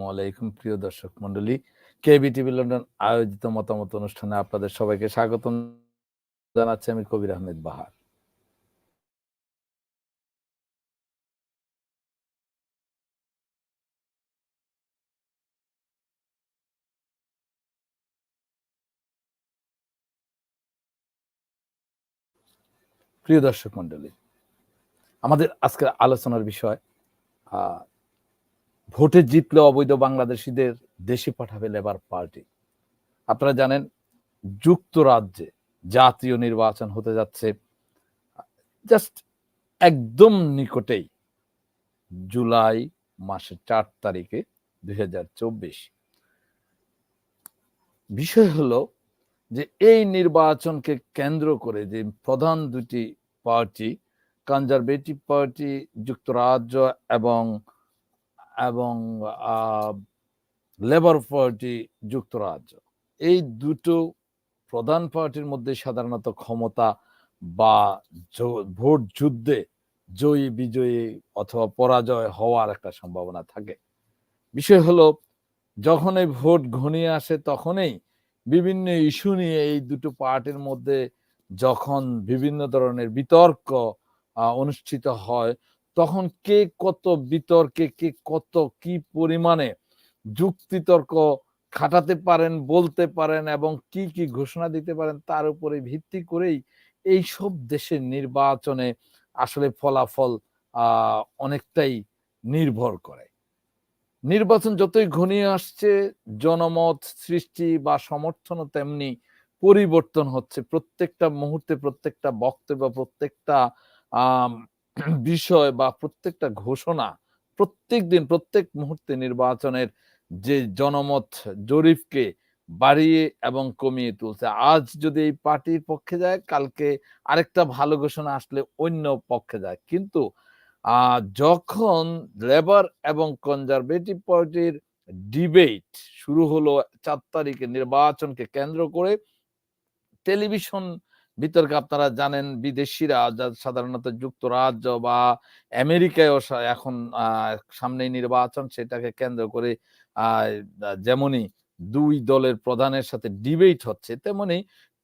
আসসালামু আলাইকুম, প্রিয় দর্শক মন্ডলী কেবি টিভি লন্ডন আয়োজিত মতামত অনুষ্ঠানে আপনাদের সবাইকে স্বাগতম জানাচ্ছি আমি কবির আহমেদ বাহার। প্রিয় দর্শক মন্ডলী আমাদের আজকের আলোচনার বিষয় ভোটে জিতলে অবৈধ বাংলাদেশিদের দেশে পাঠাবে লেবার পার্টি। আপনারা জানেন, যুক্তরাজ্যে জাতীয় নির্বাচন হতে যাচ্ছে, জাস্ট একদম নিকটেই জুলাই মাসের চার তারিখে দুই হাজার চব্বিশ। বিষয় হলো যে এই নির্বাচনকে কেন্দ্র করে যে প্রধান দুটি পার্টি, কনজারভেটিভ পার্টি, যুক্তরাজ্য এবং এবং লেবার পার্টি যুক্তরাজ্য। এই দুটো প্রধান পার্টির মধ্যে সাধারণত ক্ষমতা বা ভোট যুদ্ধে জয়ী, বিজয়ী অথবা পরাজয় হওয়ার একটা সম্ভাবনা থাকে। বিষয় হলো, যখন এই ভোট ঘনিয়ে আসে তখনই বিভিন্ন ইস্যু নিয়ে এই দুটো পার্টির মধ্যে যখন বিভিন্ন ধরনের বিতর্ক অনুষ্ঠিত হয় তখন কে কত বিতর্কে, কে কত কি পরিমাণে যুক্তিতর্ক খাটাতে পারেন, বলতে পারেন এবং কি কি ঘোষণা দিতে পারেন, তার উপরে ভিত্তি করেই এই সব দেশের নির্বাচনে আসলে ফলাফল অনেকটাই নির্ভর করে। নির্বাচন যতই ঘনিয়ে আসছে, জনমত সৃষ্টি বা সমর্থনও তেমনি পরিবর্তন হচ্ছে। প্রত্যেকটা মুহূর্তে প্রত্যেকটা বক্তব্য, প্রত্যেকটা বিষয় বা প্রত্যেকটা ঘোষণা প্রত্যেক দিন প্রত্যেক মুহূর্তে নির্বাচনের যে জনমত জরিপকে বাড়িয়ে এবং কমিয়ে তুলছে। আজ যদি এই পার্টির পক্ষে যায়, কালকে আরেকটা ভালো ঘোষণা আসলে অন্য পক্ষে যায়। কিন্তু যখন লেবার এবং কনজারভেটিভ পার্টির ডিবেট শুরু হলো চার তারিখে নির্বাচনকে কেন্দ্র করে, টেলিভিশন বিতর্কে আপনারা জানেন বিদেশিরা সাধারণত যুক্তরাজ্য বা আমেরিকায়ও সা- এখন আহ, সামনেই নির্বাচন সেটাকে কেন্দ্র করে যেমনই দুই দলের প্রধানের সাথে ডিবেট হচ্ছে তেমনি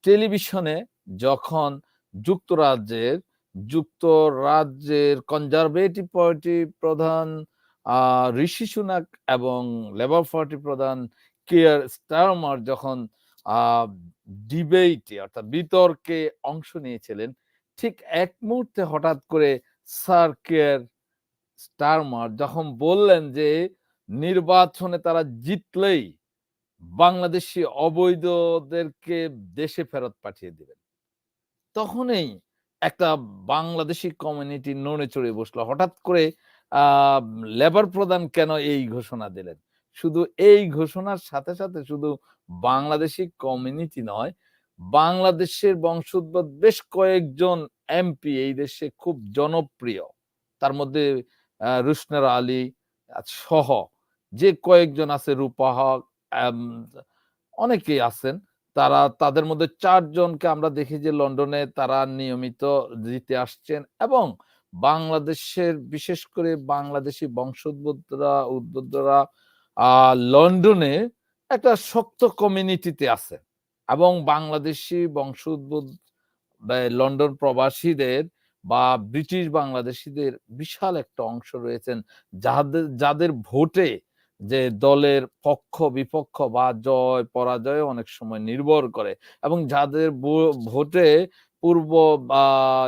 টেলিভিশনে যখন যুক্তরাজ্যের যুক্তরাজ্যের কনজারভেটিভ পার্টি প্রধান ঋষি সুনাক এবং লেবার পার্টি প্রধান কেয়ার স্টারমার যখন ডিবেটে অর্থাৎ বিতর্কে অংশ নিয়েছিলেন। ঠিক এক মুহূর্তে হঠাৎ করে স্যার কেয়ার স্টারমার যখন বললেন যে নির্বাচনে তারা জিতলেই বাংলাদেশি অবৈধদেরকে দেশে ফেরত পাঠিয়ে দিবেন। তখনই একটা বাংলাদেশি কমিউনিটি নড়ে চড়ে বসল। হঠাৎ করে লেবার প্রধান কেন এই ঘোষণা দিলেন? শুধু এই ঘোষণার সাথে সাথে শুধু বাংলাদেশি কমিউনিটি নয়, বাংলাদেশের বংশোদ্ভূত বেশ কয়েকজন এমপি এই দেশে খুব জনপ্রিয়। তার মধ্যে রুশনার আলী সহ যে কয়েকজন আছে, রূপা হক অনেকেই আছেন। তারা, তাদের মধ্যে চারজনকে আমরা দেখি যে লন্ডনে তারা নিয়মিত জিতে আসছেন এবং বাংলাদেশের, বিশেষ করে বাংলাদেশি বংশোদ্ভূতরা উদ্বুদ্ধরা আহ লন্ডনে একটা শক্ত কমিউনিটিতে আছে এবং বাংলাদেশি বংশোদ্ভূত বা লন্ডন প্রবাসীদের বা ব্রিটিশ বাংলাদেশিদের বিশাল একটা অংশ রয়েছেন যাদের যাদের ভোটে যে দলের পক্ষ, বিপক্ষ বা জয়, পরাজয় অনেক সময় নির্ভর করে এবং যাদের ভোটে পূর্ব বা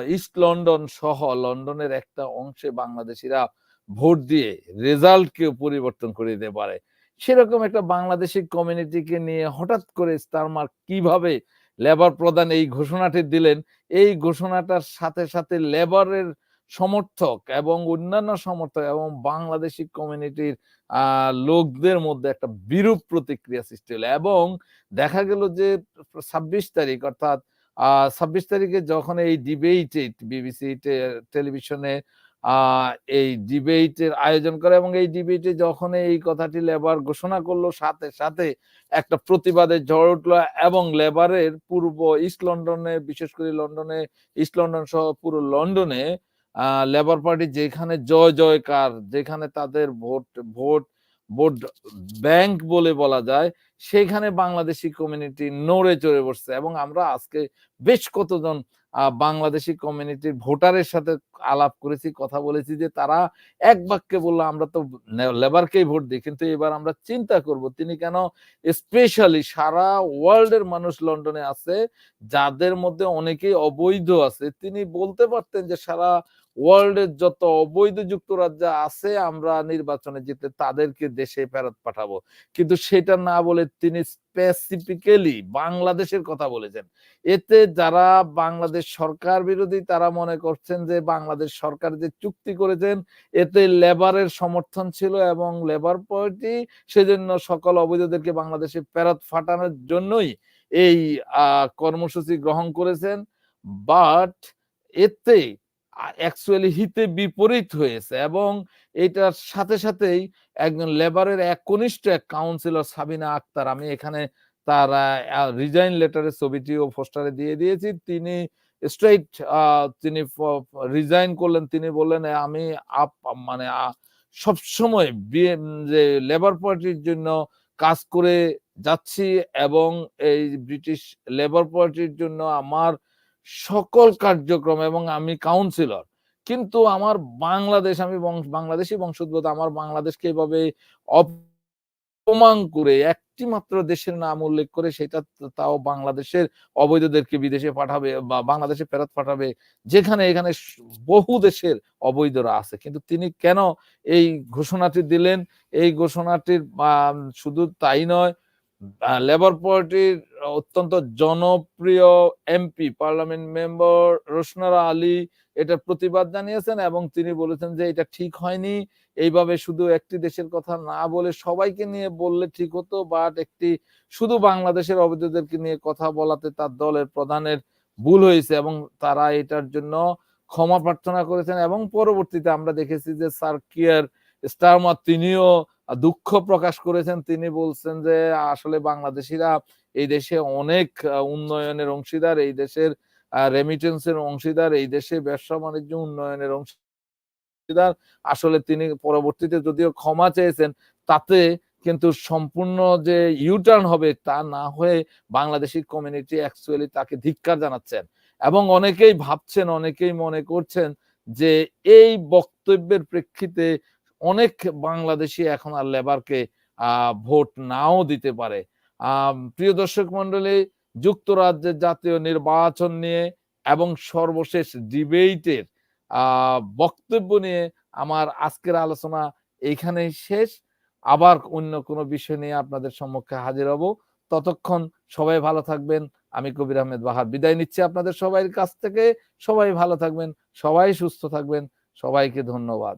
ইস্ট লন্ডন সহ লন্ডনের একটা অংশে বাংলাদেশিরা ভোট দিয়ে রেজাল্টকেও পরিবর্তন করে দিতে পারে। সেরকম একটা বাংলাদেশি কমিউনিটিকে নিয়ে হঠাৎ করে স্টারমার কীভাবে লেবার প্রধান এই ঘোষণাটি দিলেন, এই ঘোষণাটার সাথে সাথে লেবারের সমর্থক এবং অন্যান্য সমর্থক এবং বাংলাদেশি কমিউনিটির লোকদের মধ্যে একটা বিরূপ প্রতিক্রিয়া সৃষ্টি হলো এবং দেখা গেল যে ছাব্বিশ তারিখ অর্থাৎ ছাব্বিশ তারিখে যখন এই ডিবেটে বিবিসি টেলিভিশনে এই ডিবেটের আয়োজন করে এবং এই ডিবেটে যখন এই কথাটি লেবার ঘোষণা করল, সাথে সাথে একটা প্রতিবাদের ঝড় উঠল এবং লেবারের পূর্ব ইস্ট লন্ডনে, বিশেষ করে লন্ডনে, ইস্ট লন্ডন সহ পুরো লন্ডনে লেবার পার্টি যেখানে জয়, জয়কার, যেখানে তাদের ভোট ভোট ভোট ব্যাংক বলে বলা যায়, সেখানে বাংলাদেশি কমিউনিটি নড়ে চড়ে বসছে এবং আমরা আজকে বেশ কতজন বাংলাদেশি কমিউনিটির ভোটারের সাথে আলাপ করেছি, কথা বলেছি যে তারা এক বাক্যে বলল, আমরা তো লেবারকেই ভোট দিই, কিন্তু এবার আমরা চিন্তা করব, তিনি কেন স্পেশালি সারা ওয়ার্ল্ডের মানুষ লন্ডনে আছে, যাদের মধ্যে অনেকেই অবৈধ আছে? তিনি বলতে পারতেন যে সারা ওয়ার্ল্ডের যত অবৈধ যুক্তরাজ্য আছে, আমরা নির্বাচনে জিতে তাদেরকে দেশে ফেরত পাঠাবো। কিন্তু সেটা না বলে তিনি স্পেসিফিক্যালি বাংলাদেশের কথা বলেছেন। এতে যারা বাংলাদেশ সরকার বিরোধী, তারা মনে করছেন যে বাংলাদেশ সরকার যে চুক্তি করেছেন, এতে লেবারের সমর্থন ছিল এবং লেবার পার্টি সেজন্য সকল অবৈধদেরকে বাংলাদেশে ফেরত ফাটানোর জন্যই এই কর্মসূচি গ্রহণ করেছেন। বাট এতে অ্যাকচুয়ালি হিতে বিপরীত হয়েছে এবং এটার সাথে সাথেই একজন লেবারের এক কনিষ্ঠ এক কাউন্সিলর সাবিনা আক্তার, আমি এখানে তার রিজাইন লেটারের ছবিটি ও পোস্টারে দিয়ে দিয়েছি। তিনি স্ট্রেইট তিনি রিজাইন করলেন। তিনি বললেন আমি আপ মানে সব সময় যে লেবার পার্টির জন্য কাজ করে যাচ্ছি এবং এই ব্রিটিশ লেবার পার্টির জন্য আমার সকল কার্যক্রম এবং আমি কাউন্সিলর কিন্তু আমার বাংলাদেশ, আমি বাংলাদেশি বংশোদ্ভূত, আমার বাংলাদেশকে এভাবে অপমান করে একটি মাত্র দেশের নাম উল্লেখ করে সেটা তাও বাংলাদেশের অবৈধদেরকে বিদেশে পাঠাবে বা বাংলাদেশে ফেরত পাঠাবে, যেখানে, এখানে বহু দেশের অবৈধরা আছে। কিন্তু তিনি কেন এই ঘোষণাটি দিলেন? এই ঘোষণাটির শুধু তাই নয় লেবার পার্টির অত্যন্ত জনপ্রিয় MP parliament member Roshanara Ali এটার প্রতিবাদ জানিয়েছেন এবং তিনি বলেছেন যে এটা ঠিক হয়নি। এইভাবে শুধু একটি দেশের কথা না বলে সবাইকে নিয়ে বললে ঠিক হতো বাট একটি শুধু বাংলাদেশের অবৈধদেরকে নিয়ে কথা বলাতে তার দলের প্রধানের ভুল হয়েছে এবং তারা এটার জন্য ক্ষমা প্রার্থনা করেছেন এবং পরবর্তীতে আমরা দেখেছি যে সার্কিয়ার কিয়ার স্টারমার তিনিও দুঃখ প্রকাশ করেছেন। তিনি বলছেন যে, আসলে বাংলাদেশিরা এই দেশে অনেক উন্নয়নের অংশীদার, এই দেশের রেমিটেন্সের অংশীদার, এই দেশে ব্যবসা বাণিজ্য উন্নয়নের অংশীদার। আসলে তিনি পরবর্তীতে যদিও ক্ষমা চেয়েছেন, তাতে কিন্তু সম্পূর্ণ যে ইউটার্ন হবে তা না হয়ে বাংলাদেশি কমিউনিটি অ্যাকচুয়ালি তাকে ধিক্কার জানাচ্ছেন। এবং অনেকেই ভাবছেন, অনেকেই মনে করছেন যে, এই বক্তব্যের প্রেক্ষিতে অনেক বাংলাদেশি এখন আর লেবারকে ভোট নাও দিতে পারে। প্রিয় দর্শক মন্ডলী যুক্তরাজ্যের জাতীয় নির্বাচন নিয়ে এবং সর্বশেষ ডিবেটের বক্তব্য নিয়ে আমার আজকের আলোচনা এইখানেই শেষ। আবার অন্য কোনো বিষয় নিয়ে আপনাদের সম্মুখে হাজির হব। ততক্ষণ সবাই ভালো থাকবেন। আমি কবির আহমেদ বাহার বিদায় নিচ্ছি আপনাদের সবাই কাছ থেকে। সবাই ভালো থাকবেন, সবাই সুস্থ থাকবেন। সবাইকে ধন্যবাদ।